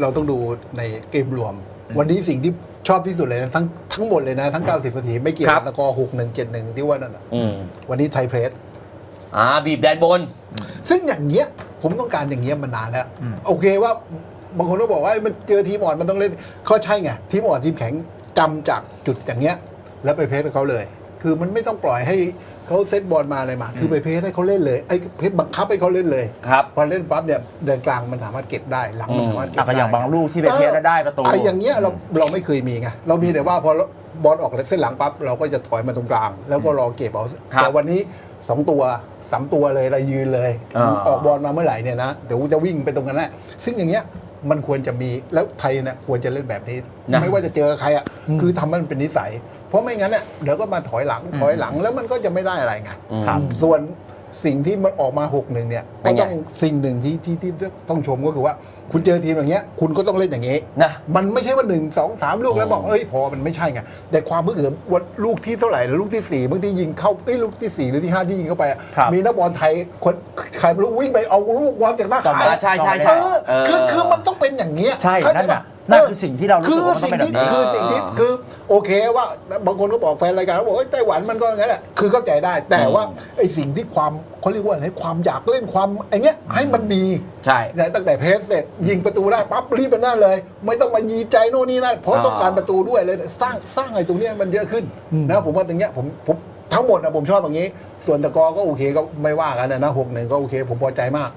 เราต้องดูในเกมรวม วันนี้สิ่งที่ชอบที่สุดเลยนะทั้งทั้งหมดเลยนะ ทั้ง 90นาทีไม่เกี่ยวครักับบสกอร์6 1 7 1ที่ว่านั่นน่ะอืมวันนี้ไทยเพรส อ่าบีบแดนบน ซึ่งอย่างเงี้ยผมต้องการอย่างเงี้ยมานานแล้ว อืม โอเคว่าบางคนก็บอกว่ามันเจอทีมอ่อนมันต้องเล่นก็ใช่ไง ทีมอ่อนทีมแข็งจำจากจุดอย่างเงี้ย แล้วไปเพสกับเขาเลย คือมันไม่ต้องปล่อยให้เขาเซตบอลมาอะไรมา คือไปเพสให้เขาเล่นเลยไอ้เพสบังคับให้เขาเล่นเลย ครับพอเล่นปั๊บเนี่ยเดินกลางมันสามารถเก็บได้หลังมันสามารถเก็บอะก็ได้อย่างบางลูกที่ไปเทสแล้วได้ประตู ไอ้อย่างเงี้ยเราเราไม่เคยมีไงเรามีแต่ว่าพอบอลออกเส้นหลังปั๊บเราก็จะถอยมาตรงกลาง แล้วก็รอเก็บเอาครับแต่วันนี้สองตัวสามตัวเลยเรายืนเลยอ่า ออกบอลมาเมื่อไหร่เนี่ยนะเดี๋ยวจะวิ่งไปตรงนั้นแหละซึ่งอย่างเงี้ย มันควรจะมีแล้วไทยเนี่ยควรจะเล่นแบบนี้ นะไม่ว่าจะเจอใครอะคือทำให้มันเป็นนิสัย เพราะไม่งั้นเนี่ยเดี๋ยวก็มาถอยหลังถอยหลังแล้วมันก็จะไม่ได้อะไรไงอืมครับ ส่วน สิ่งที่มันออกมาหกหนึ่งเนี่ยเป็ก็นไงต้องสิ่งหนึ่งที่ที่ที่ต้องชมก็คือว่า คุณเจอทีมอย่างเงี้ย คุณก็ต้องเล่นอย่างงี้นะมันไม่ใช่ว่าหนึ่งสองสามลูกแล้วบอกอืมเอ้ยพอมันไม่ใช่ไงแต่ความมือเอือวันลูกที่เท่าไหร่ลูกที่สี่บางทียิงเข้าเอ้ยลูกที่สี่หรือที่ห้าที่ยิงเข้าไปอะครับมีนักบอลไทยคนใครไม่รู้วิ่งไปเอาลูกบอลจากหน้าขาอ่าใช่ใช่เอใช่อเออคือคือมันต้องเป็นอย่างเงี้ยใช่เข้าใจนั่นน่ะปะ นั่นคือสิ่งที่เรารู้สึกว่ามันต้องเป็นแบบนี้ คือสิ่งที่เออคือโอเคว่าบางคนก็บอกแฟนรายการเขาบอกเอ้ยไต้หวันมันก็อย่างนั้นแหละคือเข้าใจได้แต่ว่าไอ้สิ่งที่ความเขาเรียกว่าอะไรความอยากเล่นความไอ้เงี้ยให้มันมีใช่เนี่ยตั้งแต่เพสเสร็จ ยิงประตูได้ปั๊บรีบไปนั่นเลย ไม่ต้องมายีใจโน่นนี่นั่นเพราะอ่าต้องการประตูด้วยเลยสร้างสร้างอะไรตรงเนี้ยมันเยอะขึ้นนะผมว่าตรงเนี้ยผมผมทั้งหมดนะผมชอบอย่างนี้ ส่วนตะกอก็โอเคก็ไม่ว่ากันนะนะหกหนึ่งก็โอเค ผมพอใจมาก